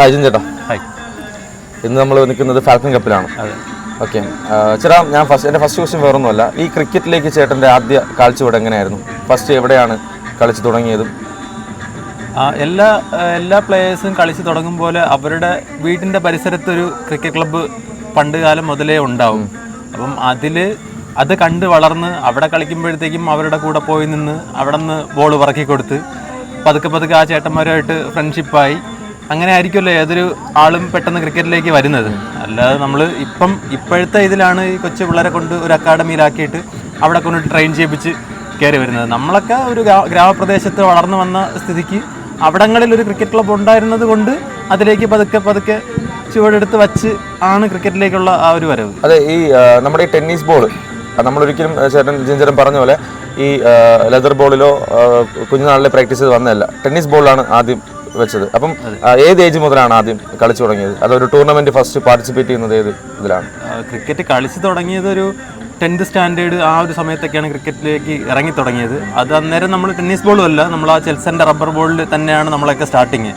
Hi ജിൻ ചേട്ടാ. Hi. ഇന്ന് നമ്മൾ നിൽക്കുന്നത് ഫാൽക്കൺ കപ്പിലാണ്. ഓക്കെ. ചേട്ടാ ഞാൻ ഫസ്റ്റ് എന്റെ ഫസ്റ്റ് ക്വസ്റ്റ്യൻ വേറൊന്നുമല്ല. ഈ ക്രിക്കറ്റിലേക്ക് ചേട്ടന്റെ ആദ്യ കാഴ്ചപ്പാട് എങ്ങനെയായിരുന്നു? ഫസ്റ്റ് എവിടെയാണ് കളിച്ചു തുടങ്ങിയതും? എല്ലാ എല്ലാ പ്ലേയേഴ്സും കളിച്ചു തുടങ്ങും പോലെ അവരുടെ വീടിന്റെ പരിസരത്തൊരു ക്രിക്കറ്റ് ക്ലബ്ബ് പണ്ട് കാലം മുതലേ ഉണ്ടാവും. അപ്പം അതിൽ അത് കണ്ട് വളർന്ന് അവിടെ കളിക്കുമ്പോഴത്തേക്കും അവരുടെ കൂടെ പോയി നിന്ന് അവിടെ നിന്ന് ബോൾ പറക്കി കൊടുത്ത് പതുക്കെ പതുക്കെ ആ ചേട്ടന്മാരുമായിട്ട് ഫ്രണ്ട്ഷിപ്പായി അങ്ങനെ ആയിരിക്കുമല്ലോ ഏതൊരു ആളും പെട്ടെന്ന് ക്രിക്കറ്റിലേക്ക് വരുന്നത്. അല്ലാതെ നമ്മൾ ഇപ്പം ഇപ്പോഴത്തെ ഇതിലാണ് ഈ കൊച്ചു പിള്ളേരെ കൊണ്ട് ഒരു അക്കാഡമിയിലാക്കിയിട്ട് അവിടെ കൊണ്ട് ട്രെയിൻ ചെയ്യിപ്പിച്ച് കയറി വരുന്നത്. നമ്മളൊക്കെ ഒരു ഗ്രാ- ഗ്രാമപ്രദേശത്ത് വളർന്നു വന്ന സ്ഥിതിക്ക് അവിടങ്ങളിൽ ഒരു ക്രിക്കറ്റ് ക്ലബ്ബ് ഉണ്ടായിരുന്നത് കൊണ്ട് അതിലേക്ക് പതുക്കെ പതുക്കെ ചുവടെടുത്ത് വച്ച് ആണ് ക്രിക്കറ്റിലേക്കുള്ള ആ ഒരു വരവ്. അതെ ഈ നമ്മുടെ ഈ ടെന്നീസ് ബോൾ നമ്മളൊരിക്കലും ചേട്ടൻ ജിഞ്ചരം പറഞ്ഞ പോലെ ഈ ലെതർ ബോളിലോ കുഞ്ഞുനാളിലെ പ്രാക്ടീസ് ചെയ്ത് വന്നതല്ല. ടെന്നീസ് ബോളിലാണ് ആദ്യം വെച്ചത്. അപ്പം ഏത് ഏജ് മുതലാണ് ആദ്യം കളിച്ചു തുടങ്ങിയത്? അതൊരു ടൂർണമെന്റ് ഫസ്റ്റ് പാർട്ടിസിപ്പേറ്റ് ചെയ്യുന്നത് ഏത് ഇതിലാണ്? ക്രിക്കറ്റ് കളിച്ചു തുടങ്ങിയത് ഒരു ടെൻത്ത് സ്റ്റാൻഡേർഡ് ആ ഒരു സമയത്തൊക്കെയാണ് ക്രിക്കറ്റിലേക്ക് ഇറങ്ങി തുടങ്ങിയത്. അത് അന്നേരം നമ്മൾ ടെന്നീസ് ബോളും അല്ല നമ്മൾ ആ ചെൽസന്റെ റബ്ബർ ബോളിൽ തന്നെയാണ് നമ്മളൊക്കെ സ്റ്റാർട്ടിങ്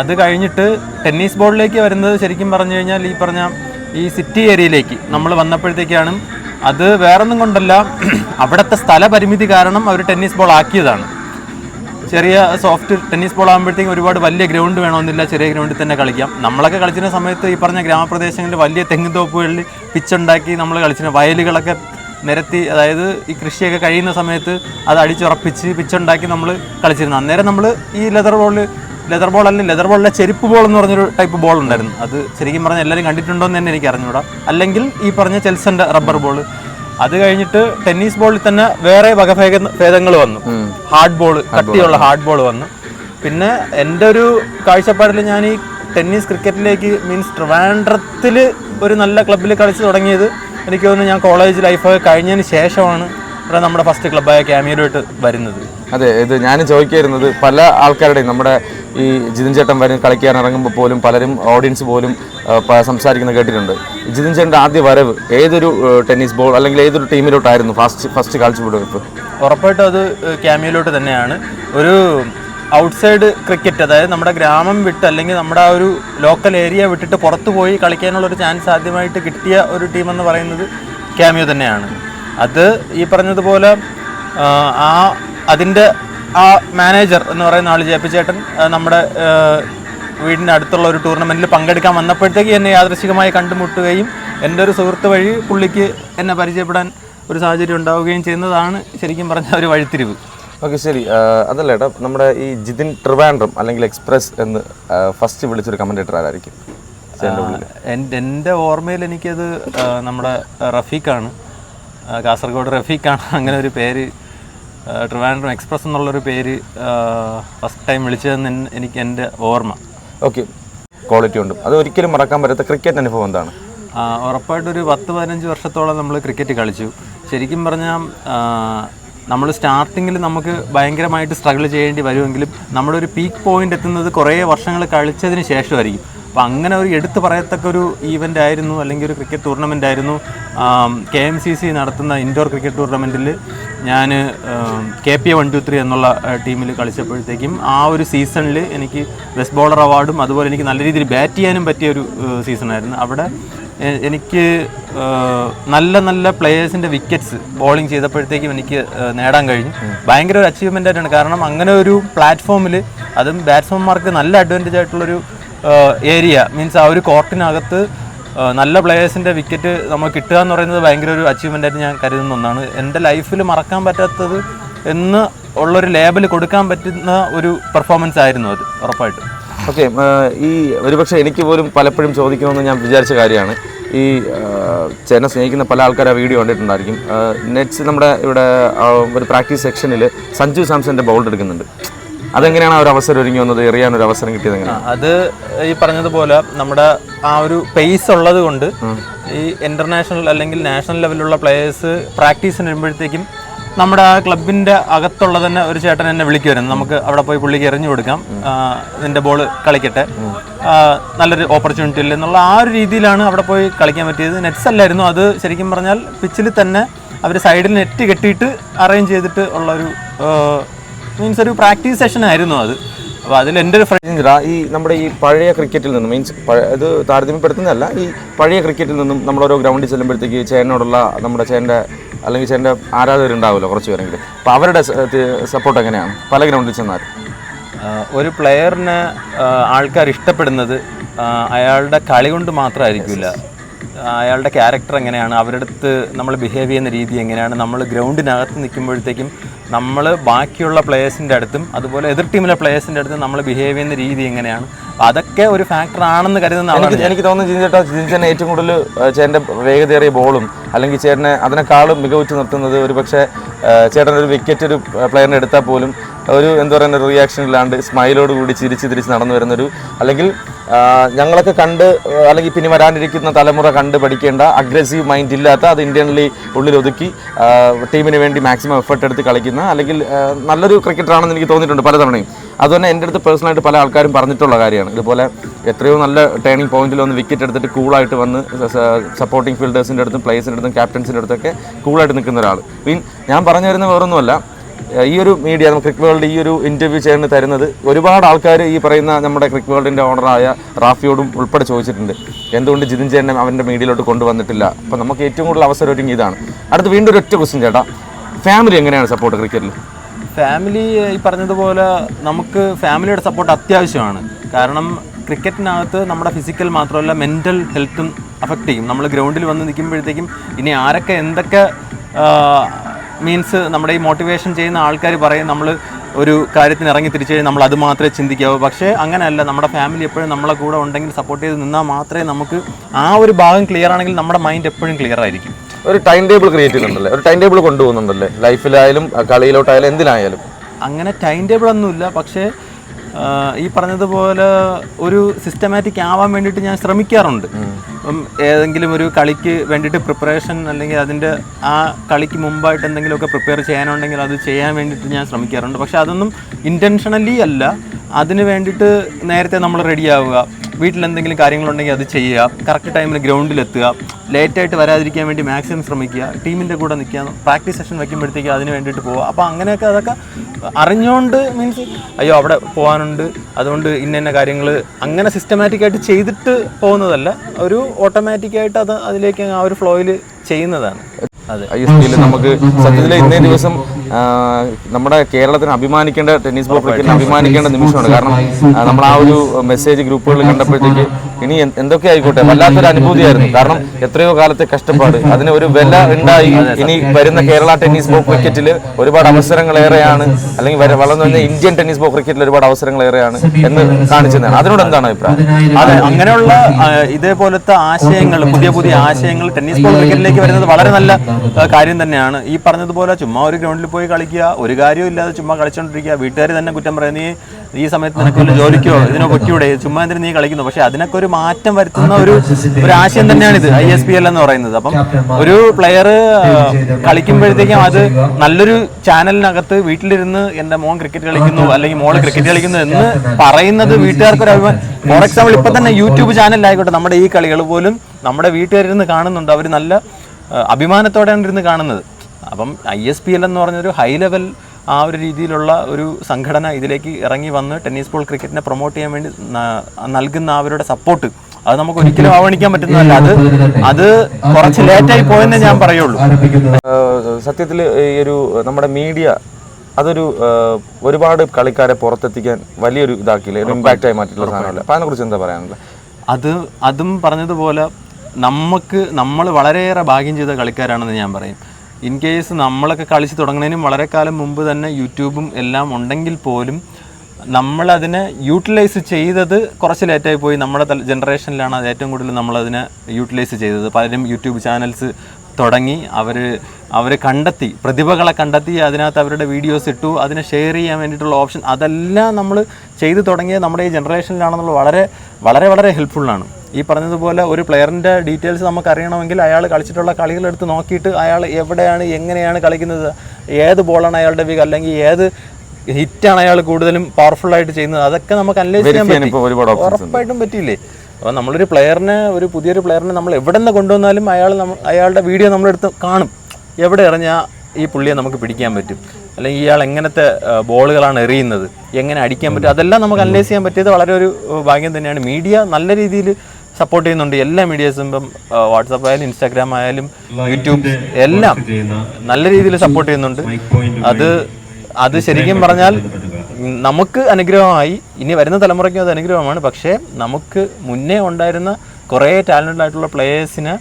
അത് കഴിഞ്ഞിട്ട് ടെന്നീസ് ബോളിലേക്ക് വരുന്നത് ശരിക്കും പറഞ്ഞു കഴിഞ്ഞാൽ ഈ പറഞ്ഞ ഈ സിറ്റി ഏരിയയിലേക്ക് നമ്മൾ വന്നപ്പോഴത്തേക്കാണ്. അത് വേറൊന്നും കൊണ്ടല്ല അവിടുത്തെ സ്ഥലപരിമിതി കാരണം അവർ ടെന്നീസ് ബോൾ ആക്കിയതാണ്. ചെറിയ സോഫ്റ്റ് ടെന്നീസ് ബോൾ ആകുമ്പോഴത്തേക്കും ഒരുപാട് വലിയ ഗ്രൗണ്ട് വേണമെന്നില്ല ചെറിയ ഗ്രൗണ്ടിൽ തന്നെ കളിക്കാം. നമ്മളൊക്കെ കളിച്ചിരുന്ന സമയത്ത് ഈ പറഞ്ഞ ഗ്രാമപ്രദേശങ്ങളിൽ വലിയ തെങ്ങ് തോപ്പുകളിൽ പിച്ചുണ്ടാക്കി നമ്മൾ കളിച്ചിരുന്ന വയലുകളൊക്കെ നിരത്തി അതായത് ഈ കൃഷിയൊക്കെ കഴിയുന്ന സമയത്ത് അത് അടിച്ചുറപ്പിച്ച് പിച്ചുണ്ടാക്കി നമ്മൾ കളിച്ചിരുന്നു അന്നേരം നമ്മൾ ഈ ലെതർ ബോളിൽ ലെതർ ബോൾ അല്ലെങ്കിൽ ലെതർ ബോളിലെ ചെരുപ്പ് ബോൾ എന്ന് പറഞ്ഞൊരു ടൈപ്പ് ബോൾ ഉണ്ടായിരുന്നു. അത് ശരിക്കും പറഞ്ഞാൽ എല്ലാവരും കണ്ടിട്ടുണ്ടോ എന്ന് തന്നെ എനിക്ക് അറിഞ്ഞൂടാ അല്ലെങ്കിൽ ഈ പറഞ്ഞ ചെൽസന്റെ റബ്ബർ ബോൾ അത് കഴിഞ്ഞിട്ട് ടെന്നീസ് ബോളിൽ തന്നെ വേറെ വകഭേദ ഭേദങ്ങൾ വന്നു. ഹാർഡ് ബോൾ കട്ടിയുള്ള ഹാർഡ് ബോൾ വന്നു. പിന്നെ എന്റെ ഒരു കാഴ്ചപ്പാടിൽ ഞാൻ ഈ ടെന്നീസ് ക്രിക്കറ്റിലേക്ക് മീൻസ് ട്രിവാൻഡ്രത്തിൽ ഒരു നല്ല ക്ലബ്ബിൽ കളിച്ച് തുടങ്ങിയത് എനിക്ക് തോന്നുന്നു ഞാൻ കോളേജ് ലൈഫ് കഴിഞ്ഞതിന് ശേഷമാണ്. നമ്മുടെ ഫസ്റ്റ് ക്ലബ്ബായ ക്യാമിയോയിട്ട് വരുന്നത്. അതെ ഇത് ഞാൻ ചോദിക്കായിരുന്നത് പല ആൾക്കാരുടെയും നമ്മുടെ ഈ ജിതിൻ ചേട്ടൻ വരും കളിക്കാൻ ഇറങ്ങുമ്പോൾ പോലും പലരും ഓഡിയൻസ് പോലും സംസാരിക്കുന്ന സംസാരിക്കുന്നത് കേട്ടിട്ടുണ്ട്. ജിതിൻ ചേട്ടന്റെ ആദ്യ വരവ് ഏതൊരു ടെന്നീസ് ബോൾ അല്ലെങ്കിൽ ഏതൊരു ടീമിലോട്ടായിരുന്നു ഫസ്റ്റ് ഫസ്റ്റ് വിടുന്നത് ഉറപ്പായിട്ടും അത് ക്യാമിയോയിലോട്ട് തന്നെയാണ്. ഒരു ഔട്ട്സൈഡ് ക്രിക്കറ്റ് അതായത് നമ്മുടെ ഗ്രാമം വിട്ട് അല്ലെങ്കിൽ നമ്മുടെ ആ ഒരു ലോക്കൽ ഏരിയ വിട്ടിട്ട് പുറത്തു പോയി കളിക്കാനുള്ള ഒരു ചാൻസ് ആദ്യമായിട്ട് കിട്ടിയ ഒരു ടീം എന്ന് പറയുന്നത് ക്യാമിയോ തന്നെയാണ്. അത് ഈ പറഞ്ഞതുപോലെ ആ, അതിന്റെ ആ മാനേജർ എന്ന് പറയുന്ന ആൾ ജയപ്പിച്ചേട്ടൻ നമ്മുടെ വീടിന്റെ അടുത്തുള്ള ഒരു ടൂർണമെന്റിൽ പങ്കെടുക്കാൻ വന്നപ്പോഴത്തേക്ക് എന്നെ യാദൃശികമായി കണ്ടുമുട്ടുകയും എന്റെ ഒരു സുഹൃത്ത് വഴി പുള്ളിക്ക് എന്നെ പരിചയപ്പെടാൻ ഒരു സാഹചര്യം ഉണ്ടാവുകയും ചെയ്യുന്നതാണ് ശരിക്കും പറഞ്ഞ ഒരു വഴിത്തിരിവ്. ഓക്കെ ശരി. അതല്ല ഏട്ടാ നമ്മുടെ ഈ ജിതിൻ ട്രിവാൻഡ്രം അല്ലെങ്കിൽ എക്സ്പ്രസ് എന്ന് ഫസ്റ്റ് വിളിച്ചൊരു കമന്റേറ്റർ ആരായിരിക്കും? എന്റെ എന്റെ ഓർമ്മയിൽ എനിക്കത് നമ്മുടെ റഫീഖാണ്. കാസർഗോഡ് റഫീഖാണ് അങ്ങനെ ഒരു പേര് ട്രിവാൻഡ്രം എക്സ്പ്രസ് എന്നുള്ളൊരു പേര് ഫസ്റ്റ് ടൈം വിളിച്ചതെന്ന് എനിക്ക് എന്റെ ഓർമ്മ. ഓക്കെ ക്വാളിറ്റി ഉണ്ട്. അത് ഒരിക്കലും മറക്കാൻ പറ്റാത്ത ക്രിക്കറ്റ് അനുഭവം എന്താണ്? ഉറപ്പായിട്ടൊരു പത്ത് പതിനഞ്ച് വർഷത്തോളം നമ്മൾ ക്രിക്കറ്റ് കളിച്ചു. ശരിക്കും പറഞ്ഞാൽ നമ്മൾ സ്റ്റാർട്ടിങ്ങിൽ നമുക്ക് ഭയങ്കരമായിട്ട് സ്ട്രഗിൾ ചെയ്യേണ്ടി വരുമെങ്കിലും നമ്മുടെ ഒരു പീക്ക് പോയിന്റ് എത്തുന്നത് കുറേ വർഷങ്ങൾ കളിച്ചതിന് ശേഷമായിരിക്കും. അപ്പോൾ അങ്ങനെ ഒരു എടുത്തു പറയത്തക്ക ഒരു ഈവന്റ് ആയിരുന്നു അല്ലെങ്കിൽ ഒരു ക്രിക്കറ്റ് ടൂർണമെന്റ് ആയിരുന്നു. കെ എം സി സി നടത്തുന്ന ഇൻഡോർ ക്രിക്കറ്റ് ടൂർണമെന്റിൽ ഞാൻ K P A one two three എന്നുള്ള ടീമിൽ കളിച്ചപ്പോഴത്തേക്കും ആ ഒരു സീസണിൽ എനിക്ക് ബെസ്റ്റ് ബോളർ അവാർഡും അതുപോലെ എനിക്ക് നല്ല രീതിയിൽ ബാറ്റ് ചെയ്യാനും പറ്റിയ ഒരു സീസണായിരുന്നു അവിടെ എനിക്ക് നല്ല നല്ല പ്ലേയേഴ്സിന്റെ വിക്കറ്റ്സ് ബോളിംഗ് ചെയ്തപ്പോഴത്തേക്കും എനിക്ക് നേടാൻ കഴിഞ്ഞു. ഭയങ്കര ഒരു അച്ചീവ്മെന്റ് ആയിട്ടാണ്. കാരണം അങ്ങനെ ഒരു പ്ലാറ്റ്ഫോമിൽ അതും ബാറ്റ്സ്മാൻമാർക്ക് നല്ല അഡ്വാന്റേജ് ആയിട്ടുള്ളൊരു ഏരിയ. മീൻസ് ആ ഒരു കോർട്ടിനകത്ത് നല്ല പ്ലേയേഴ്സിന്റെ വിക്കറ്റ് നമ്മൾ കിട്ടുക എന്ന് പറയുന്നത് ഭയങ്കര ഒരു അച്ചീവ്മെന്റ് ആയിട്ട് ഞാൻ കരുതുന്ന ഒന്നാണ്. എന്റെ ലൈഫിൽ മറക്കാൻ പറ്റാത്തത് എന്ന് ഉള്ളൊരു ലേബൽ കൊടുക്കാൻ പറ്റുന്ന ഒരു പെർഫോമൻസ് ആയിരുന്നു അത് ഉറപ്പായിട്ടും. ഓക്കെ ഈ ഒരുപക്ഷെ എനിക്ക് പോലും പലപ്പോഴും ചോദിക്കുമെന്ന് ഞാൻ വിചാരിച്ച കാര്യമാണ്. ഈ ചെന്നെ സ്നേഹിക്കുന്ന പല ആൾക്കാർ ആ വീഡിയോ കണ്ടിട്ടുണ്ടായിരിക്കും. നെറ്റ്സ് നമ്മുടെ ഇവിടെ ഒരു പ്രാക്ടീസ് സെക്ഷനിൽ സഞ്ജു സാംസന്റെ ബൗൾഡ് എടുക്കുന്നുണ്ട്. അതെങ്ങനെയാണ് ആ ഒരു അവസരം ഒരുങ്ങി വന്നത്? എറിയാൻ ഒരു അവസരം കിട്ടിയത് അത് ഈ പറഞ്ഞതുപോലെ നമ്മുടെ ആ ഒരു പേസ് ഉള്ളത് കൊണ്ട് ഈ ഇന്റർനാഷണൽ അല്ലെങ്കിൽ നാഷണൽ ലെവലിലുള്ള പ്ലേയേഴ്സ് പ്രാക്ടീസിന് വരുമ്പോഴത്തേക്കും നമ്മുടെ ആ ക്ലബിന്റെ അകത്തുള്ള തന്നെ ഒരു ചേട്ടൻ എന്നെ വിളിക്കുമായിരുന്നു നമുക്ക് അവിടെ പോയി പുള്ളിക്ക് എറിഞ്ഞു കൊടുക്കാം. നിന്റെ ബോൾ കളിക്കട്ടെ. നല്ലൊരു ഓപ്പർച്യൂണിറ്റി ഇല്ല എന്നുള്ള ആ ഒരു രീതിയിലാണ് അവിടെ പോയി കളിക്കാൻ പറ്റിയത്. നെറ്റ്സ് അല്ലായിരുന്നു. അത് ശരിക്കും പറഞ്ഞാൽ പിച്ചിൽ തന്നെ അവർ സൈഡിൽ നെറ്റ് കെട്ടിയിട്ട് അറേഞ്ച് ചെയ്തിട്ട് ഉള്ള ഒരു മീൻസ് ഒരു പ്രാക്ടീസ് സെഷൻ ആയിരുന്നു അത്. അപ്പോൾ അതിൽ എന്റെ ഒരു ഫ്രണ്ട് ഈ നമ്മുടെ ഈ പഴയ ക്രിക്കറ്റിൽ നിന്നും മീൻസ് ഇത് താരതമ്യപ്പെടുത്തുന്നതല്ല ഈ പഴയ ക്രിക്കറ്റിൽ നിന്നും നമ്മളോരോ ഗ്രൗണ്ടിൽ ചെല്ലുമ്പോഴത്തേക്ക് ചേനോടുള്ള നമ്മുടെ ചേന്റെ അല്ലെങ്കിൽ ചേന്റെ ആരാധകരുണ്ടാവുമല്ലോ കുറച്ച് പേരെങ്കിലും. അപ്പോൾ അവരുടെ സപ്പോർട്ട് എങ്ങനെയാണ്? പല ഗ്രൗണ്ടിൽ ചെന്നാൽ. ഒരു പ്ലെയറിനെ ആൾക്കാർ ഇഷ്ടപ്പെടുന്നത് അയാളുടെ കളി കൊണ്ട് മാത്രമായിരിക്കില്ല. അയാളുടെ ക്യാരക്ടർ എങ്ങനെയാണ്? അവരുടെ അടുത്ത് നമ്മൾ ബിഹേവ് ചെയ്യുന്ന രീതി എങ്ങനെയാണ്? നമ്മൾ ഗ്രൗണ്ടിനകത്ത് നിൽക്കുമ്പോഴത്തേക്കും നമ്മൾ ബാക്കിയുള്ള പ്ലേയേഴ്സിന്റെ അടുത്തും അതുപോലെ എതിർ ടീമിലെ പ്ലേയേഴ്സിന്റെ അടുത്തും നമ്മൾ ബിഹേവ് ചെയ്യുന്ന രീതി എങ്ങനെയാണ്? അതൊക്കെ ഒരു ഫാക്ടർ ആണെന്ന് കരുതുന്ന ആളാണ് എനിക്ക് എനിക്ക് ചേട്ടാ ജിഞ്ചേട്ടാ ചേട്ടൻ ഏറ്റവും കൂടുതൽ ചേട്ടന്റെ വേഗതയേറിയ ബോളും അല്ലെങ്കിൽ ചേട്ടനെ അതിനേക്കാളും മികവുറ്റ് നിർത്തുന്നത് ഒരു പക്ഷേ ചേട്ടൻ ഒരു വിക്കറ്റ് ഒരു പ്ലെയറിനെ എടുത്താൽ പോലും ഒരു എന്താ പറയുന്ന ഒരു റിയാക്ഷൻ ഇല്ലാണ്ട് സ്മൈലോട് കൂടി ചിരിച്ച് തിരിച്ച് നടന്നു വരുന്നൊരു അല്ലെങ്കിൽ ഞങ്ങളൊക്കെ കണ്ട് അല്ലെങ്കിൽ പിന്നെ വരാനിരിക്കുന്ന തലമുറ കണ്ട് പഠിക്കേണ്ട അഗ്രസീവ് മൈൻഡ് ഇല്ലാത്ത അത് ഇന്ത്യനിലി ഉള്ളിൽ ഒതുക്കി ടീമിന് വേണ്ടി മാക്സിമം എഫർട്ട് എടുത്ത് കളിക്കുന്ന അല്ലെങ്കിൽ നല്ലൊരു ക്രിക്കറ്ററാണെന്ന് എനിക്ക് തോന്നിയിട്ടുണ്ട് പലതവണയും. അതുതന്നെ എന്റെ അടുത്ത് പേഴ്സണലായിട്ട് പല ആൾക്കാരും പറഞ്ഞിട്ടുള്ള കാര്യമാണ്. ഇതുപോലെ എത്രയോ നല്ല ടേണിംഗ് പോയിന്റിൽ വന്ന് വിക്കറ്റ് എടുത്തിട്ട് കൂളായിട്ട് വന്ന് സപ്പോർട്ടിംഗ് ഫീൽഡേഴ്സിന്റെ അടുത്തും പ്ലേയേഴ്സിന്റെ അടുത്തും ക്യാപ്റ്റൻസിന്റെ അടുത്തൊക്കെ കൂളായിട്ട് നിൽക്കുന്ന ഒരാൾ മീൻ ഞാൻ പറഞ്ഞു വരുന്ന വേറൊന്നുമല്ല. ഈ ഒരു മീഡിയ നമുക്ക് ക്രിക്ക് വേൾഡ് ഈ ഒരു ഇന്റർവ്യൂ ചെയ്യാൻ തരുന്നത് ഒരുപാട് ആൾക്കാർ ഈ പറയുന്ന നമ്മുടെ ക്രിക്ക് വേൾഡിന്റെ ഓണറായ റാഫിയോടും ഉൾപ്പെടെ ചോദിച്ചിട്ടുണ്ട്. എന്തുകൊണ്ട് ജിതിൻ ചേട്ടനെ അവന്റെ മീഡിയയിലോട്ട് കൊണ്ടുവന്നിട്ടില്ല? അപ്പോൾ നമുക്ക് ഏറ്റവും കൂടുതൽ അവസരം ഒരുങ്ങി ഇതാണ്. അടുത്ത് വീണ്ടും ഒരു ഒറ്റ ക്വസ്റ്റ്യൻ ചേട്ടാ. ഫാമിലി എങ്ങനെയാണ് സപ്പോർട്ട് ക്രിക്കറ്റിൽ ഫാമിലി ഈ പറഞ്ഞതുപോലെ നമുക്ക് ഫാമിലിയുടെ സപ്പോർട്ട് അത്യാവശ്യമാണ്. കാരണം ക്രിക്കറ്റിനകത്ത് നമ്മുടെ ഫിസിക്കൽ മാത്രമല്ല മെന്റൽ ഹെൽത്തും അഫക്റ്റ് ചെയ്യും. നമ്മൾ ഗ്രൗണ്ടിൽ വന്ന് നിൽക്കുമ്പോഴത്തേക്കും ഇനി ആരൊക്കെ എന്തൊക്കെ മീൻസ് നമ്മുടെ ഈ മോട്ടിവേഷൻ ചെയ്യുന്ന ആൾക്കാർ പറയും നമ്മൾ ഒരു കാര്യത്തിന് ഇറങ്ങി തിരിച്ചു കഴിഞ്ഞാൽ നമ്മൾ അത് മാത്രമേ ചിന്തിക്കാവൂ. പക്ഷേ അങ്ങനെയല്ല നമ്മുടെ ഫാമിലി എപ്പോഴും നമ്മളെ കൂടെ ഉണ്ടെങ്കിൽ സപ്പോർട്ട് ചെയ്ത് നിന്നാൽ മാത്രമേ നമുക്ക് ആ ഒരു ഭാഗം ക്ലിയർ ആണെങ്കിൽ നമ്മുടെ മൈൻഡ് എപ്പോഴും ക്ലിയർ ആയിരിക്കും. ഒരു ടൈം ടേബിൾ ക്രിയേറ്റ് ചെയ്യുന്നുണ്ടല്ലേ? ഒരു ടൈം ടേബിൾ കൊണ്ടുപോകുന്നുണ്ടല്ലേ? ലൈഫിലായാലും കളിയിലോട്ടായാലും എന്തിനായാലും. അങ്ങനെ ടൈം ടേബിൾ ഒന്നുമില്ല പക്ഷേ ഈ പറഞ്ഞതുപോലെ ഒരു സിസ്റ്റമാറ്റിക് ആവാൻ വേണ്ടിയിട്ട് ഞാൻ ശ്രമിക്കാറുണ്ട്. ഏതെങ്കിലും ഒരു കളിക്ക് വേണ്ടിയിട്ട് പ്രിപ്പറേഷൻ അല്ലെങ്കിൽ അതിന്റെ ആ കളിക്ക് മുമ്പായിട്ട് എന്തെങ്കിലുമൊക്കെ പ്രിപ്പയർ ചെയ്യാനുണ്ടെങ്കിൽ അത് ചെയ്യാൻ വേണ്ടിയിട്ട് ഞാൻ ശ്രമിക്കാറുണ്ട്. പക്ഷേ അതൊന്നും ഇന്റൻഷണലി അല്ല. അതിന് വേണ്ടിയിട്ട് നേരത്തെ നമ്മൾ റെഡി ആവുക. വീട്ടിൽ എന്തെങ്കിലും കാര്യങ്ങളുണ്ടെങ്കിൽ അത് ചെയ്യുക കറക്റ്റ് ടൈമിൽ ഗ്രൗണ്ടിലെത്തുക ലേറ്റായിട്ട് വരാതിരിക്കാൻ വേണ്ടി മാക്സിമം ശ്രമിക്കുക ടീമിന്റെ കൂടെ നിൽക്കുക പ്രാക്ടീസ് സെഷൻ വയ്ക്കുമ്പോഴത്തേക്ക് അതിന് വേണ്ടിയിട്ട് പോവുക. അപ്പോൾ അങ്ങനെയൊക്കെ അതൊക്കെ അറിഞ്ഞുകൊണ്ട് മീൻസ് അയ്യോ അവിടെ പോകാനുണ്ട് അതുകൊണ്ട് ഇന്ന ഇന്ന കാര്യങ്ങൾ അങ്ങനെ സിസ്റ്റമാറ്റിക്കായിട്ട് ചെയ്തിട്ട് പോകുന്നതല്ല ഒരു ഓട്ടോമാറ്റിക്കായിട്ട് അത് അതിലേക്ക് ആ ഒരു ഫ്ലോയിൽ ചെയ്യുന്നതാണ്. അതെ. ഐ എസ് പിയിൽ നമുക്ക് സത്യത്തിൽ ഇന്നേ ദിവസം നമ്മുടെ കേരളത്തിന് അഭിമാനിക്കേണ്ട ടെന്നീസ് ബോൾ ക്രിക്കറ്റിന് അഭിമാനിക്കേണ്ട നിമിഷമാണ്. കാരണം നമ്മൾ ആ ഒരു മെസ്സേജ് ഗ്രൂപ്പുകളിൽ കണ്ടപ്പോഴത്തേക്ക് ഇനി എന്തൊക്കെ ആയിക്കോട്ടെ? വല്ലാത്തൊരു അനുഭൂതിയായിരുന്നു. കാരണം എത്രയോ കാലത്തെ കഷ്ടപ്പാട്. അതിന് ഒരു വില ഉണ്ടായി. ഇനി വരുന്ന കേരള ടെന്നീസ് ബോൾ ക്രിക്കറ്റിൽ ഒരുപാട് അവസരങ്ങൾ ഏറെയാണ് അല്ലെങ്കിൽ വര- വളർന്നു വരുന്ന ഇന്ത്യൻ ടെന്നീസ് ബോൾ ക്രിക്കറ്റിൽ ഒരുപാട് അവസരങ്ങൾ ഏറെയാണ് എന്ന് കാണിച്ചതാണ് അതിനോട് എന്താണ് അഭിപ്രായം? അതെ അങ്ങനെയുള്ള ഇതേപോലത്തെ ആശയങ്ങൾ പുതിയ പുതിയ ആശയങ്ങൾ ടെന്നീസ് ബോൾ ക്രിക്കറ്റിലേക്ക് വരുന്നത് വളരെ നല്ല കാര്യം തന്നെയാണ്. ഈ പറഞ്ഞതുപോലെ ചുമ്മാ ഒരു ഗ്രൗണ്ടിൽ പോയി കളിക്കുക ഒരു കാര്യവും ഇല്ലാതെ ചുമ്മാ കളിച്ചോണ്ടിരിക്കുക. വീട്ടുകാർ തന്നെ കുറ്റം പറയാം നീ ഈ സമയത്ത് നിനക്ക് വല്ല ജോലിക്കോ ഇതിനോ പൊക്കിയൂടെ ചുമ്മാ എന്തിനു നീ കളിക്കുന്നു? പക്ഷെ അതിനൊക്കെ ഒരു മാറ്റം വരുത്തുന്ന ഒരു ഒരു ആശയം തന്നെയാണ് ഇത് ഐ എസ് പി എൽ എന്ന് പറയുന്നത്. അപ്പം ഒരു പ്ലെയർ കളിക്കുമ്പോഴത്തേക്കും അത് നല്ലൊരു ചാനലിനകത്ത് വീട്ടിലിരുന്ന് എന്റെ മോൻ ക്രിക്കറ്റ് കളിക്കുന്നു അല്ലെങ്കിൽ മോൾ ക്രിക്കറ്റ് കളിക്കുന്നു എന്ന് പറയുന്നത് വീട്ടുകാർക്ക് ഒരു അഭിമാനം. ഫോർ എക്സാമ്പിൾ ഇപ്പൊ തന്നെ യൂട്യൂബ് ചാനലിലായിക്കോട്ടെ നമ്മുടെ ഈ കളികൾ പോലും നമ്മുടെ വീട്ടുകാരിരുന്ന് കാണുന്നുണ്ട്. അവർ നല്ല അഭിമാനത്തോടെയാണ് ഇരുന്ന് കാണുന്നത്. അപ്പം ഐ എസ് പി എൽ എന്ന് പറഞ്ഞൊരു ഹൈ ലെവൽ ആ ഒരു രീതിയിലുള്ള ഒരു സംഘടന ഇതിലേക്ക് ഇറങ്ങി വന്ന് ടെന്നീസ് ബോൾ ക്രിക്കറ്റിനെ പ്രൊമോട്ട് ചെയ്യാൻ വേണ്ടി നൽകുന്ന അവരുടെ സപ്പോർട്ട് അത് നമുക്ക് ഒരിക്കലും അവഗണിക്കാൻ പറ്റുന്നതല്ല. അത് അത് കുറച്ച് ലേറ്റായി പോയെന്നേ ഞാൻ പറയുള്ളൂ. സത്യത്തിൽ ഈ ഒരു നമ്മുടെ മീഡിയ അതൊരു ഒരുപാട് കളിക്കാരെ പുറത്തെത്തിക്കാൻ വലിയൊരു ഇതാക്കിയില്ലേ? ഒരു ഇമ്പാക്റ്റ് ആയി മാറ്റിയിട്ടുള്ള സാധനമല്ല? അപ്പം അതിനെ കുറിച്ച് എന്താ പറയാനുള്ളത്? അത് അതും പറഞ്ഞതുപോലെ നമുക്ക് നമ്മൾ വളരെയേറെ ഭാഗ്യം ചെയ്ത കളിക്കാരാണെന്ന് ഞാൻ പറയും. ഇൻ കേസ് നമ്മളൊക്കെ കളിച്ച് തുടങ്ങുന്നതിനും വളരെ കാലം മുമ്പ് തന്നെ യൂട്യൂബും എല്ലാം ഉണ്ടെങ്കിൽ പോലും നമ്മളതിനെ യൂട്ടിലൈസ് ചെയ്തത് കുറച്ച് ലേറ്റായി പോയി. നമ്മുടെ ജനറേഷനിലാണ് അത് ഏറ്റവും കൂടുതൽ നമ്മളതിനെ യൂട്ടിലൈസ് ചെയ്തത്. പലരും യൂട്യൂബ് ചാനൽസ് തുടങ്ങി. അവർ അവരെ കണ്ടെത്തി. പ്രതിഭകളെ കണ്ടെത്തി. അതിനകത്ത് അവരുടെ വീഡിയോസ് ഇട്ടു. അതിനെ ഷെയർ ചെയ്യാൻ വേണ്ടിയിട്ടുള്ള ഓപ്ഷൻ അതെല്ലാം നമ്മൾ ചെയ്തു തുടങ്ങിയത് നമ്മുടെ ഈ ജനറേഷനിലാണെന്നുള്ള വളരെ വളരെ വളരെ ഹെൽപ്ഫുള്ളാണ് ഈ പറഞ്ഞതുപോലെ ഒരു പ്ലെയറിന്റെ ഡീറ്റെയിൽസ് നമുക്ക് അറിയണമെങ്കിൽ അയാൾ കളിച്ചിട്ടുള്ള കളികളെടുത്ത് നോക്കിയിട്ട് അയാൾ എവിടെയാണ് എങ്ങനെയാണ് കളിക്കുന്നത് ഏത് ബോളാണ് അയാളുടെ വീക്ക് അല്ലെങ്കിൽ ഏത് ഹിറ്റാണ് അയാൾ കൂടുതലും പവർഫുൾ ആയിട്ട് ചെയ്യുന്നത് അതൊക്കെ നമുക്ക് അനലൈസ് ചെയ്യാൻ പറ്റും. ഉറപ്പായിട്ടും പറ്റിയില്ലേ? അപ്പോൾ നമ്മളൊരു പ്ലെയറിനെ ഒരു പുതിയൊരു പ്ലെയറിനെ നമ്മൾ എവിടെ നിന്ന് കൊണ്ടുവന്നാലും അയാൾ അയാളുടെ വീഡിയോ നമ്മളെടുത്ത് കാണും. എവിടെ ഇറങ്ങിയാൽ ഈ പുള്ളിയെ നമുക്ക് പിടിക്കാൻ പറ്റും. അല്ലെങ്കിൽ ഇയാൾ എങ്ങനത്തെ ബോളുകളാണ് എറിയുന്നത് എങ്ങനെ അടിക്കാൻ പറ്റും അതെല്ലാം നമുക്ക് അനലൈസ് ചെയ്യാൻ പറ്റിയത് വളരെ ഒരു ഭാഗ്യം തന്നെയാണ്. മീഡിയ നല്ല രീതിയിൽ സപ്പോർട്ട് ചെയ്യുന്നുണ്ട്. എല്ലാ മീഡിയസും ഇപ്പം വാട്സപ്പ് ആയാലും ഇൻസ്റ്റാഗ്രാം ആയാലും യൂട്യൂബ് എല്ലാം നല്ല രീതിയിൽ സപ്പോർട്ട് ചെയ്യുന്നുണ്ട്. അത് അത് ശരിക്കും പറഞ്ഞാൽ നമുക്ക് അനുഗ്രഹമായി ഇനി വരുന്ന തലമുറയ്ക്കും അത് അനുഗ്രഹമാണ്. പക്ഷേ നമുക്ക് മുന്നേ ഉണ്ടായിരുന്ന കുറേ ടാലന്റഡ് ആയിട്ടുള്ള പ്ലേയേഴ്സിന്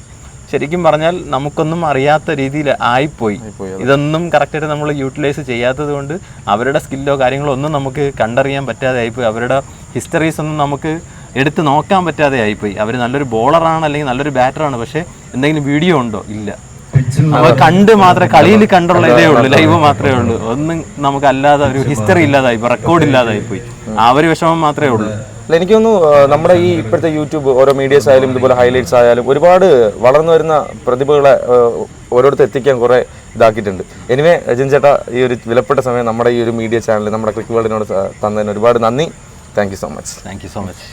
ശരിക്കും പറഞ്ഞാൽ നമുക്കൊന്നും അറിയാത്ത രീതിയിൽ ആയിപ്പോയി. ഇതൊന്നും കറക്റ്റായിട്ട് നമ്മൾ യൂട്ടിലൈസ് ചെയ്യാത്തത് കൊണ്ട് അവരുടെ സ്കില്ലോ കാര്യങ്ങളോ ഒന്നും നമുക്ക് കണ്ടറിയാൻ പറ്റാതെ ആയിപ്പോയി. അവരുടെ ഹിസ്റ്ററീസ് ഒന്നും നമുക്ക് എടുത്ത് നോക്കാൻ പറ്റാതെ ആയിപ്പോയി. അവർ നല്ലൊരു ബോളറാണ് അല്ലെങ്കിൽ നല്ലൊരു ബാറ്ററാണ് പക്ഷേ എന്തെങ്കിലും വീഡിയോ ഉണ്ടോ? ഇല്ല. നമ്മൾ കണ്ട് മാത്രമേ കളിയിൽ കണ്ടുള്ള ഇതേ ഉള്ളൂ ലൈവ് മാത്രമേ ഉള്ളൂ. ഒന്നും നമുക്ക് അല്ലാതെ ഒരു ഹിസ്റ്ററി ഇല്ലാതായി റെക്കോർഡ് ഇല്ലാതായി പോയി ആ ഒരു വിഷമം മാത്രമേ ഉള്ളൂ. അല്ല എനിക്ക് തോന്നുന്നു നമ്മുടെ ഈ ഇപ്പോഴത്തെ യൂട്യൂബ് ഓരോ മീഡിയസ് ആയാലും ഇതുപോലെ ഹൈലൈറ്റ്സ് ആയാലും ഒരുപാട് വളർന്നു വരുന്ന പ്രതിഭകളെ ഓരോരുത്തർ എത്തിക്കാൻ കുറേ ഇതാക്കിയിട്ടുണ്ട്. എനിവേ അജിൻ ചേട്ടാ ഈ ഒരു വിലപ്പെട്ട സമയം നമ്മുടെ ഈ ഒരു മീഡിയ ചാനൽ നമ്മുടെ ക്രിക്ക് വേൾഡിനോട് തന്നതിന് ഒരുപാട് നന്ദി. Thank you so much thank you so much